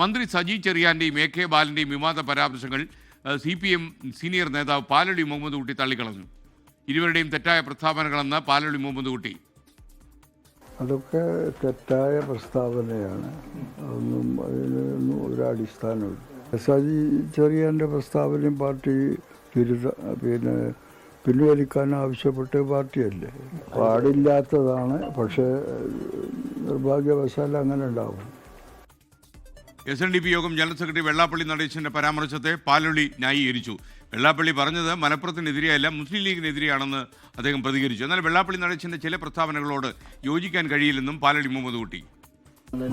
മന്ത്രി സജി ചെറിയാന്റെയും A K ബാലന്റെയും വിവാദ പരാമർശങ്ങൾ സി പി എം സീനിയർ നേതാവ് പാലടി മുഹമ്മദ് കുട്ടി തള്ളിക്കളഞ്ഞു. ഇരുവരുടെയും തെറ്റായ പ്രസ്താവനകളെന്ന് പാലടി മുഹമ്മദ് കുട്ടി അതൊക്കെ തെറ്റായ പ്രസ്താവനയാണ്. അതൊന്നും അതിനൊന്നും ഒരു അടിസ്ഥാനമില്ല സജി ചെറിയാന്റെ പ്രസ്താവനയും പാർട്ടി വിരുദ്ധ പിന്നെ പിൻവലിക്കാൻ ആവശ്യപ്പെട്ട് പാർട്ടിയല്ലേ? പാടില്ലാത്തതാണ് പക്ഷേ നിർഭാഗ്യവശാൽ അങ്ങനെ ഉണ്ടാവും. S N D P Yogam general secretary Vellappally നടേശന്റെ പരാമർശത്തെ പാലൊളി ന്യായീകരിച്ചു. വെള്ളാപ്പള്ളി പറഞ്ഞത് മലപ്പുറത്തിനെതിരെയല്ല മുസ്ലിം ലീഗിനെതിരെയാണെന്ന് അദ്ദേഹം പ്രതികരിച്ചു. എന്നാൽ വെള്ളാപ്പള്ളി നടേശന്റെ ചില പ്രസ്താവനകളോട് യോജിക്കാൻ കഴിയില്ലെന്നും പാലൊളി മുഹമ്മദ് കുട്ടി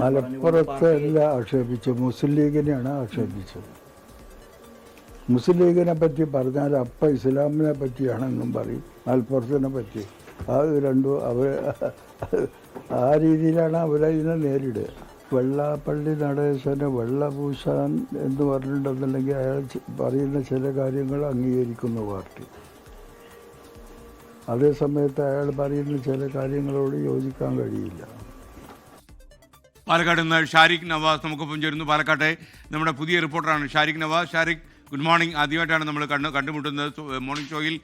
മലപ്പുറത്ത് അല്ല ആക്ഷേപിച്ചത്? മുസ്ലിം ലീഗിനെയാണ് ആക്ഷേപിച്ചത്. മുസ്ലിം ലീഗിനെ പറ്റി പറഞ്ഞാൽ അപ്പ ഇസ്ലാമിനെ പറ്റിയാണെന്നും പറയും. മലപ്പുറത്തിനെ പറ്റി. അത് രണ്ടും അവർ ആ രീതിയിലാണ് അവരതിനെ നേരിടുക. വെള്ളാപ്പള്ളി വെള്ള വെള്ളപൂശാൻ എന്ന് പറഞ്ഞിട്ടുണ്ടെന്നുണ്ടെങ്കിൽ അയാൾ പറയുന്ന ചില കാര്യങ്ങൾ അംഗീകരിക്കുന്നു പാർട്ടി. അതേസമയത്ത് അയാൾ പറയുന്ന ചില കാര്യങ്ങളോട് യോജിക്കാൻ കഴിയില്ല. പാലക്കാട് നിന്ന് ഷാരിഖ് നവാസ് നമുക്കൊപ്പം ചേരുന്നു. പാലക്കാട്ടെ നമ്മുടെ പുതിയ റിപ്പോർട്ടറാണ് Shariq Nawaz. Sharique good morning. ആദ്യമായിട്ടാണ് നമ്മൾ കണ്ട് കണ്ടുമുട്ടുന്നത്. മോർണിംഗ് ഷോയിൽ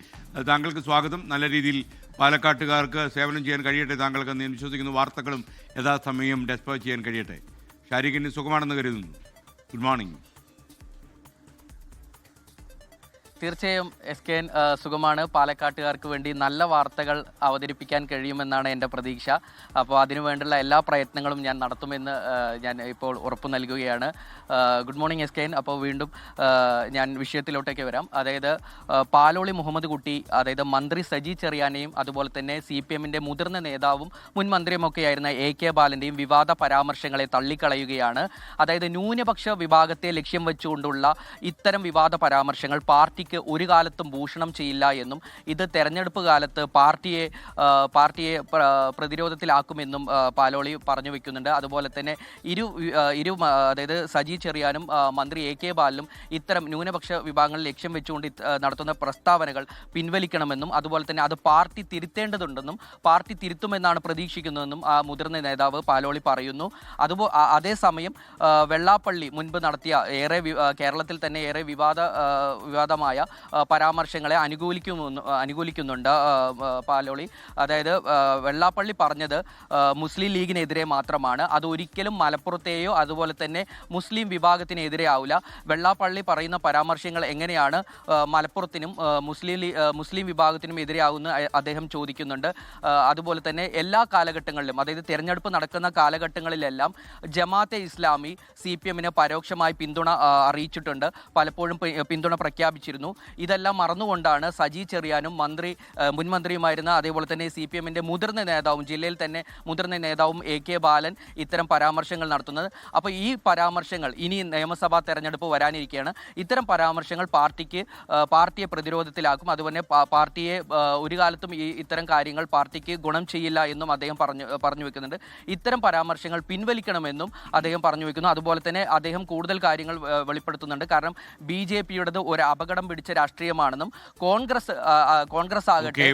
താങ്കൾക്ക് സ്വാഗതം. നല്ല രീതിയിൽ പാലക്കാട്ടുകാർക്ക് സേവനം ചെയ്യാൻ കഴിയട്ടെ താങ്കൾക്ക് എന്ന് വിശ്വസിക്കുന്നു. വാർത്തകളും യഥാസമയം ഡെസ്പാച്ച് ചെയ്യാൻ കഴിയട്ടെ. ഷാരിഖിന് സുഖമാണെന്ന് കരുതുന്നു. Good morning. തീർച്ചയായും എസ് കെ എൻ സുഖമാണ്. പാലക്കാട്ടുകാർക്ക് വേണ്ടി നല്ല വാർത്തകൾ അവതരിപ്പിക്കാൻ കഴിയുമെന്നാണ് എന്റെ പ്രതീക്ഷ. അപ്പോൾ അതിനു വേണ്ടിയുള്ള എല്ലാ പ്രയത്നങ്ങളും ഞാൻ നടത്തുമെന്ന് ഞാൻ ഇപ്പോൾ ഉറപ്പ് നൽകുകയാണ്. Good morning S K N. അപ്പോൾ വീണ്ടും ഞാൻ വിഷയത്തിലോട്ടേക്ക് വരാം. അതായത് പാലോളി മുഹമ്മദ് കുട്ടി അതായത് മന്ത്രി സജി ചെറിയാനെയും അതുപോലെ തന്നെ സി പി എമ്മിന്റെ മുതിർന്ന നേതാവും മുൻ മന്ത്രിയുമൊക്കെയായിരുന്ന എ കെ ബാലന്റെയും വിവാദ പരാമർശങ്ങളെ തള്ളിക്കളയുകയാണ്. അതായത് ന്യൂനപക്ഷ വിഭാഗത്തെ ലക്ഷ്യം വെച്ചുകൊണ്ടുള്ള ഇത്തരം വിവാദ പരാമർശങ്ങൾ പാർട്ടിക്ക് ഒരു കാലത്തും ഭൂഷണം ചെയ്യില്ല എന്നും ഇത് തെരഞ്ഞെടുപ്പ് കാലത്ത് പാർട്ടിയെ പാർട്ടിയെ പ്ര- പ്രതിരോധത്തിലാക്കുമെന്നും പാലോളി പറഞ്ഞു വെക്കുന്നുണ്ട്. അതുപോലെ തന്നെ ഇരു ഇരു അതായത് സജി ചെറിയാനും മന്ത്രി എ കെ ബാലനും ഇത്തരം ന്യൂനപക്ഷ വിഭാഗങ്ങൾ ലക്ഷ്യം വെച്ചുകൊണ്ട് നടത്തുന്ന പ്രസ്താവനകൾ പിൻവലിക്കണമെന്നും അതുപോലെ തന്നെ അത് പാർട്ടി തിരുത്തേണ്ടതുണ്ടെന്നും പാർട്ടി തിരുത്തുമെന്നാണ് പ്രതീക്ഷിക്കുന്നതെന്നും ആ മുതിർന്ന നേതാവ് പാലോളി പറയുന്നു. അതുപോ അതേസമയം വെള്ളാപ്പള്ളി മുൻപ് നടത്തിയ ഏറെ കേരളത്തിൽ തന്നെ ഏറെ വിവാദ വിവാദമായ പരാമർശങ്ങളെ അനുകൂലിക്കുന്നു അനുകൂലിക്കുന്നുണ്ട് പാലോളി. അതായത് വെള്ളാപ്പള്ളി പറഞ്ഞത് മുസ്ലിം ലീഗിനെതിരെ മാത്രമാണ്. അത് ഒരിക്കലും മലപ്പുറത്തെയോ അതുപോലെ തന്നെ മുസ്ലിം വിഭാഗത്തിനെതിരെ ആവില്ല. വെള്ളാപ്പള്ളി പറയുന്ന പരാമർശങ്ങൾ എങ്ങനെയാണ് മലപ്പുറത്തിനും മുസ്ലിം മുസ്ലിം വിഭാഗത്തിനും എതിരെയാവുമെന്ന് അദ്ദേഹം ചോദിക്കുന്നുണ്ട്. അതുപോലെ തന്നെ എല്ലാ കാലഘട്ടങ്ങളിലും അതായത് തിരഞ്ഞെടുപ്പ് നടക്കുന്ന കാലഘട്ടങ്ങളിലെല്ലാം ജമാഅത്തെ ഇസ്ലാമി സി പി എമ്മിന് പരോക്ഷമായി പിന്തുണ അറിയിച്ചിട്ടുണ്ട്. പലപ്പോഴും പിന്തുണ പ്രഖ്യാപിച്ചിരുന്നു. ഇതെല്ലാം മറന്നുകൊണ്ടാണ് സജി ചെറിയാനും മന്ത്രി മുൻ മന്ത്രിയുമായിരുന്ന അതേപോലെ തന്നെ സി പി എമ്മിന്റെ മുതിർന്ന നേതാവും ജില്ലയിൽ തന്നെ മുതിർന്ന നേതാവും എ കെ ബാലൻ ഇത്തരം പരാമർശങ്ങൾ നടത്തുന്നത്. അപ്പോൾ ഈ പരാമർശങ്ങൾ ഇനി നിയമസഭാ തെരഞ്ഞെടുപ്പ് വരാനിരിക്കുകയാണ്. ഇത്തരം പരാമർശങ്ങൾ പാർട്ടിക്ക് പാർട്ടിയെ പ്രതിരോധത്തിലാക്കും. അതുപോലെ പാർട്ടിയെ ഒരു കാലത്തും ഈ ഇത്തരം കാര്യങ്ങൾ പാർട്ടിക്ക് ഗുണം ചെയ്യില്ല എന്നും അദ്ദേഹം പറഞ്ഞു പറഞ്ഞു വെക്കുന്നുണ്ട്. ഇത്തരം പരാമർശങ്ങൾ പിൻവലിക്കണമെന്നും അദ്ദേഹം പറഞ്ഞു വെക്കുന്നു. അതുപോലെ തന്നെ അദ്ദേഹം കൂടുതൽ കാര്യങ്ങൾ വെളിപ്പെടുത്തുന്നുണ്ട്. കാരണം ബി ജെ പിയുടേത് ഒരു അപകടം പിടിച്ച രാഷ്ട്രീയമാണെന്നും കോൺഗ്രസ് കോൺഗ്രസ് ആകട്ടെ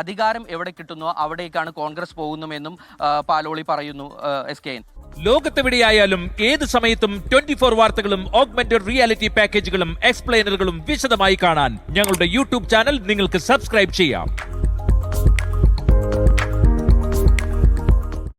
അധികാരം എവിടെ കിട്ടുന്നു അവിടേക്കാണ് കോൺഗ്രസ് പോകുന്നുവെന്നും പാലോളി പറയുന്നു എസ് കെ എൻ. ലോകത്തെവിടെയായാലും ഏത് സമയത്തും ട്വന്റി ഫോർ വാർത്തകളും ഓഗ്മെന്റഡ് റിയാലിറ്റി പാക്കേജുകളും എക്സ്പ്ലെയിനറുകളും വിശദമായി കാണാൻ ഞങ്ങളുടെ യൂട്യൂബ് ചാനൽ നിങ്ങൾക്ക് സബ്സ്ക്രൈബ് ചെയ്യാം.